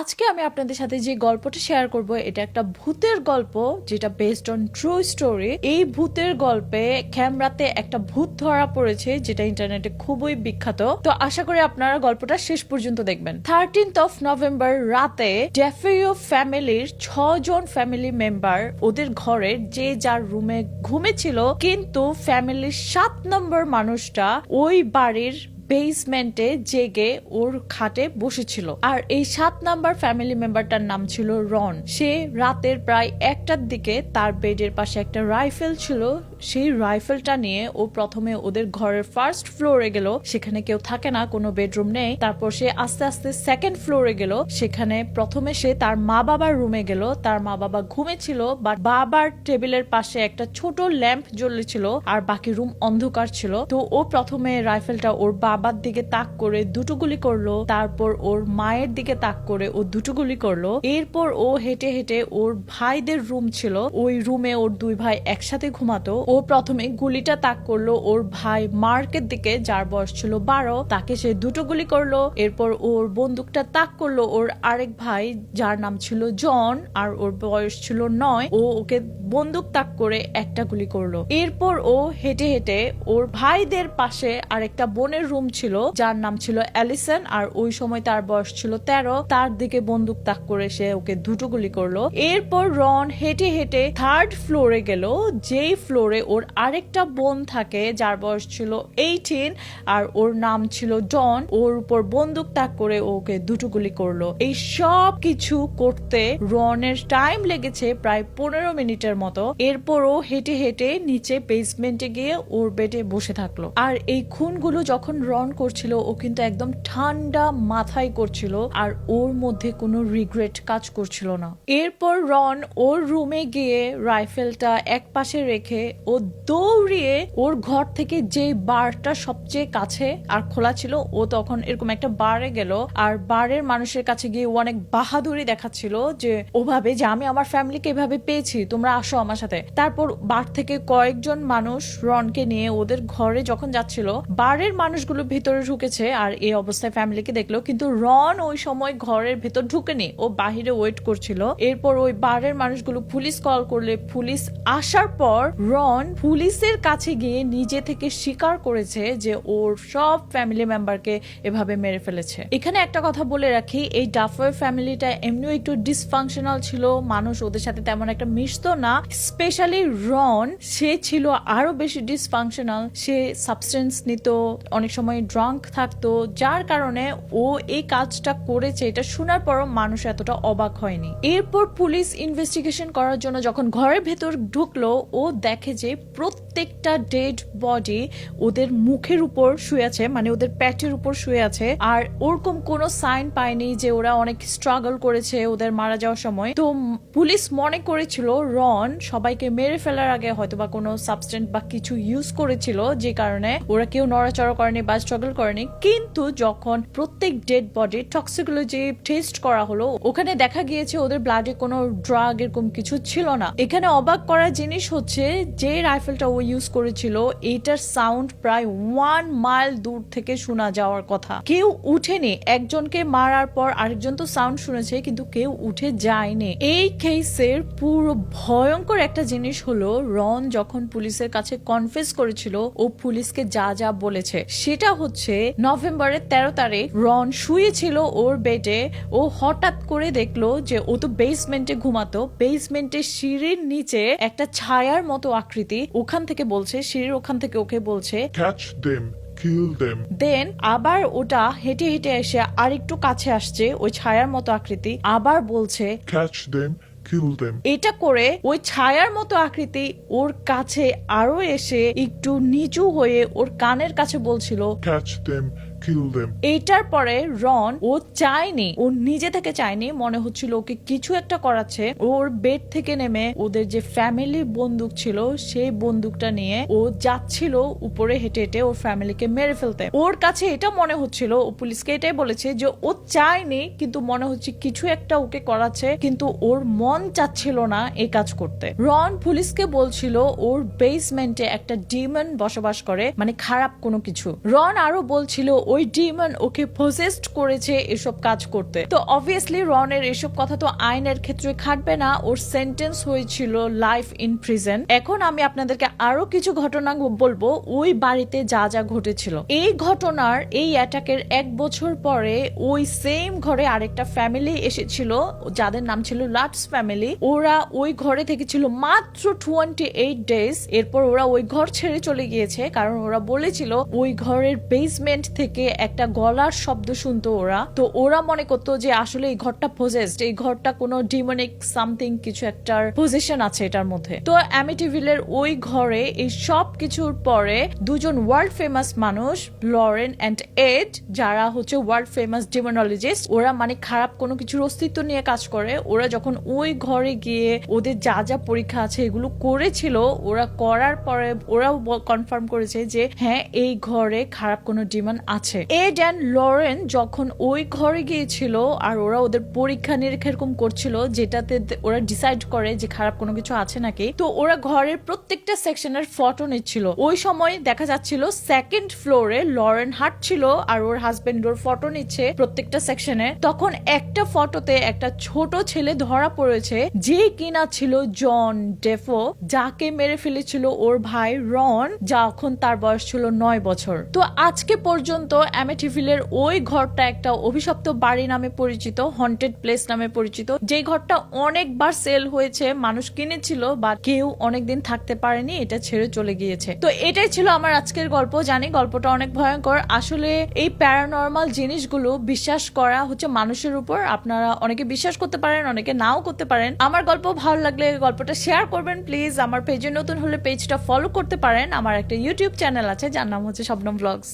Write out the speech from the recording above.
আজকে আমি আপনাদের সাথে যে গল্পটা শেয়ার করব, এটা একটা ভূতের গল্প যেটা বেসড অন ট্রু স্টোরি এই ভূতের গল্পে ক্যামেরাতে একটা ভূত ধরা পড়েছে, যেটা ইন্টারনেটে খুবই বিখ্যাত। তো আশা করি আপনারা গল্পটা শেষ পর্যন্ত দেখবেন। থার্টিন্থ অফ নভেম্বর রাতে ডেফিও ফ্যামিলির ছজন ফ্যামিলি মেম্বার ওদের ঘরের যে যার রুমে ঘুমেছিল, কিন্তু ফ্যামিলির সাত নম্বর মানুষটা ওই বাড়ির বেসমেন্টে জেগে ওর খাটে বসেছিল। আর এই সাত নাম্বার ফ্যামিলি মেম্বারটার নাম ছিল রন। সে রাতের প্রায় একটার দিকে তার বেডের পাশে একটা রাইফেল ছিল সেই রাইফেলটা নিয়ে ও প্রথমে ওদের ঘরের ফার্স্ট ফ্লোরে গেল, সেখানে কেউ থাকে না, কোনো বেডরুম নেই। তারপর সে আস্তে আস্তে সেকেন্ড ফ্লোরে গেল, সেখানে প্রথমে সে তার মা বাবার রুমে গেল। তার মা বাবা ঘুমেছিল বাট বাবার টেবিলের পাশে একটা ছোট ল্যাম্প জ্বলেছিল, আর বাকি রুম অন্ধকার ছিল। তো ও প্রথমে রাইফেলটা ওর বাবার দিকে তাক করে দুটো গুলি করল, তারপর ওর মায়ের দিকে তাক করে ও দুটো গুলি করল। এরপর ও হেঁটে হেঁটে ওর ভাইদের রুম ছিল, ওই রুমে ওর দুই ভাই একসাথে ঘুমাতো। প্রথমে গুলিটা তাক করল ওর ভাই মার্কের দিকে, যার বয়স ছিল বারো। তাকে সে দুটো গুলি করল, এরপর ওর বন্দুকটা তাক করল ওর আরেক ভাই, যার নাম ছিল জন, আর ওর বয়স ছিল নয়। ও ওকে বন্দুক তাক করে একটা গুলি করল। এরপর ও হেঁটে হেঁটে ওর ভাইদের পাশে আরেকটা বোনের রুম ছিল, যার নাম ছিল অ্যালিসন, আর ওই সময় তার বয়স ছিল তেরো। তার দিকে বন্দুক তাক করে সে ওকে দুটো গুলি করল। এরপর রন হেঁটে হেঁটে থার্ড ফ্লোরে গেল, যেই ফ্লোরে ওর আরেকটা বোন থাকে, যার বয়স ছিল এইটিন আর ওর নাম ছিল ডন ওর উপর বন্দুক তাক করে ওকে দুটো গুলি করল। এই সব কিছু করতে রনের টাইম লেগেছে প্রায় পনেরো মিনিটের মতো। এরপর ও হেঁটে হেঁটে নিচে বেসমেন্টে গিয়ে ওর বেডে বসে থাকল। আর এই খুনগুলো যখন রন করছিল, ও কিন্তু একদম ঠান্ডা মাথায় করছিল, আর ওর মধ্যে কোনো রিগ্রেট কাজ করছিল না। এরপর রন ওর রুমে গিয়ে রাইফেলটা এক পাশে রেখে দৌড়িয়ে ওর ঘর থেকে যে বারটা সবচেয়ে কাছে আর খোলা ছিল, ও তখন এরকম একটা বারে গেল। আর বারের মানুষের কাছে গিয়ে ও অনেক বাহাদুরি দেখাচ্ছিল যে, ওভাবে যে আমি আমার ফ্যামিলিকে এভাবে পেয়েছি, তোমরা আসো আমার সাথে। তারপর বার থেকে কয়েকজন মানুষ রনকে নিয়ে ওদের ঘরে যখন যাচ্ছিল, বারের মানুষগুলো ভিতরে ঢুকেছে আর এই অবস্থায় ফ্যামিলিকে দেখল। কিন্তু রন ওই সময় ঘরের ভেতর ঢুকেনি, ও বাহিরে ওয়েট করছিল। এরপর ওই বারের মানুষগুলো পুলিশ কল করলে পুলিশ আসার পর রন পুলিশের কাছে গিয়ে নিজে থেকে স্বীকার করেছে যে ওর সব ফ্যামিলি মেম্বারকে এভাবে মেরে ফেলেছে। এখানে একটা কথা বলে রাখি, এই ডাফার ফ্যামিলিটা এমনিও একটু ডিসফাংশনাল ছিল, মানুষ ওদের সাথে তেমন একটা মিশতো না। স্পেশালি রন, সে ছিল আরও বেশি ডিসফাংশনাল সে সাবস্টেন্স নিত, অনেক সময় ড্রাঙ্ক থাকতো, যার কারণে ও এই কাজটা করেছে, এটা শোনার পরও মানুষ এতটা অবাক হয়নি। এরপর পুলিশ ইনভেস্টিগেশন করার জন্য যখন ঘরের ভেতর ঢুকলো, ও দেখে যে প্রত্যেকটা ডেড বডি ওদের মুখের উপর শুয়ে আছে মানে ওদের প্যাটের উপর শুয়ে আছে। আর ওরকম কোনো সাইন পায়নি যে ওরা অনেক স্ট্রাগল করেছে ওদের মারা যাওয়ার সময়। তো পুলিশ মনে করেছিল, রন সবাইকে মেরে ফেলার আগে হয়তো বা কোনো সাবস্টেন্ট বা কিছু ইউজ করেছিল, যে কারণে ওরা কেউ নড়াচড়া করেনি বা স্ট্রাগল করেনি। কিন্তু যখন প্রত্যেক ডেড বডি টক্সিকোলজি টেস্ট করা হলো, ওখানে দেখা গিয়েছে ওদের ব্লাডে কোনো ড্রাগ এরকম কিছু ছিল না। এখানে অবাক করা জিনিস হচ্ছে যে রাইফেলটা ও ইউজ করেছিল এইটার সাউন্ড প্রায় ওয়ান মাইল দূর থেকে শোনা যাওয়ার কথা। কেউ উঠেনি, একজনকে মারার পর আরেকজন তো সাউন্ড শুনেছে, কিন্তু কেউ উঠে যায়নি। এই কেসের পুরো ভয়ঙ্কর একটা জিনিস হলো, রন যখন পুলিশের কাছে কনফেস করেছিল, ও পুলিশকে যা যা বলেছে। সেটা হচ্ছে, নভেম্বরের তেরো তারিখ, রন শুয়েছিল ওর বেডে, ও হঠাৎ করে দেখল যে ও তো বেসমেন্টে ঘুমাতো বেসমেন্টের সিঁড়ির নিচে একটা ছায়ার মতো আকৃতি ওখান থেকে বলছে সিঁড়ির ওখান থেকে ওকে বলছে দেন আবার ওটা হেঁটে হেঁটে এসে আরেকটু কাছে আসছে ওই ছায়ার মতো আকৃতি আবার বলছে এটা করে ওই ছায়ার মতো আকৃতি ওর কাছে আরও এসে একটু নিচু হয়ে ওর কানের কাছে বলছিল এইটার পরে রন ও চায়নি, ও নিজে থেকে চায়নি, মনে হচ্ছিল ওকে কিছু একটা করাচ্ছে। ওর বেড থেকে নেমে ওদের যে ফ্যামিলি বন্দুক ছিল, সেই বন্দুকটা নিয়ে ও যাচ্ছিল উপরে হেঁটে হেঁটে ওর ফ্যামিলিকে মেরে ফেলতে। ওর কাছে এটা মনে হচ্ছিল, ও পুলিশকে এটাই বলেছে যে ও চায়নি, কিন্তু মনে হচ্ছে কিছু একটা ওকে করাচ্ছে, কিন্তু ওর মন চাচ্ছিল না এই কাজ করতে। রন পুলিশকে বলছিল, ওর বেসমেন্টে একটা ডিমন বসবাস করে মানে খারাপ কোনো কিছু। রন আরও বলছিল ওই ডিমন ওকে পজেস্ট করেছে এসব কাজ করতে। তো অবভিয়াসলি রনের এসব কথা তো আইনের ক্ষেত্রে খাটবে না। ওর সেন্টেন্স হয়েছিল লাইফ ইন প্রিজেন এখন আমি আপনাদেরকে আরও কিছু ঘটনা বলব। ওই বাড়িতে যা যা ঘটেছিল। এই ঘটনার এই অ্যাটাকের এক বছর পরে ওই সেম ঘরে আরেকটা ফ্যামিলি এসেছিল, যাদের নাম ছিল লাটস ফ্যামিলি ওরা ওই ঘরে থেকেছিল মাত্র টোয়েন্টি এইট ডেজ এরপর ওরা ওই ঘর ছেড়ে চলে গিয়েছে। কারণ ওরা বলেছিল, ওই ঘরের বেসমেন্ট থেকে একটা গলার শব্দ শুনতো ওরা। তো ওরা মনে করতো যে আসলে এই ঘরটা পজেসড এই ঘরটা কোনো ডিমনিক সামথিং কিছু একটার পজিশন আছে এটার মধ্যে। তো অ্যামিটিভিলের ওই ঘরে এই সব কিছুর পরে দুজন ওয়ার্ল্ড ফেমাস মানুষ লরেন অ্যান্ড এড যারা হচ্ছে ওয়ার্ল্ড ফেমাস ডিমোনোলজিস্ট ওরা মানে খারাপ কোনো কিছুর অস্তিত্ব নিয়ে কাজ করে। ওরা যখন ওই ঘরে গিয়ে ওদের যা যা পরীক্ষা আছে এগুলো করেছিল, ওরা করার পরে ওরাও কনফার্ম করেছে যে হ্যাঁ এই ঘরে খারাপ কোনো ডিমন আছে। এড অ্যান্ড লরেন যখন ওই ঘরে গিয়েছিল আর ওরা ওদের পরীক্ষা নিরীক্ষা এরকম করছিল, যেটাতে ওরা ডিসাইড করে যে খারাপ কোনো কিছু আছে নাকি, তো ওরা ঘরের প্রত্যেকটা সেকশনের ফটো নিচ্ছিল। ওই সময় দেখা যাচ্ছিল সেকেন্ড ফ্লোরে লরেন হাঁটছিল আর ওর হাজবেন্ড ওর ফটো নিচ্ছে প্রত্যেকটা সেকশনে তখন একটা ফটোতে একটা ছোট ছেলে ধরা পড়েছে, যে কিনা ছিল জন ডেফো যাকে মেরে ফেলেছিল ওর ভাই রন যখন তার বয়স ছিল নয় বছর। তো আজকে পর্যন্ত অ্যামেটিভিলের ওই ঘরটা একটা অভিশপ্ত বাড়ি নামে পরিচিত হন্টেড প্লেস নামে পরিচিত। যে ঘরটা অনেকবার সেল হয়েছে, মানুষ কিনেছিল, বা কেউ অনেকদিন থাকতে পারেনি, এটা ছেড়ে চলে গিয়েছে। তো এটাই ছিল আমার আজকের গল্প, জানি গল্পটা অনেক ভয়ঙ্কর। আসলে এই প্যারানর্মাল জিনিসগুলো বিশ্বাস করা হচ্ছে মানুষের উপর। আপনারা অনেকে বিশ্বাস করতে পারেন, অনেকে নাও করতে পারেন। আমার গল্প ভালো লাগলে গল্পটা শেয়ার করবেন প্লিজ আমার পেজে নতুন হলে পেজটা ফলো করতে পারেন। আমার একটা ইউটিউব চ্যানেল আছে, যার নাম হচ্ছে শবনম ব্লগস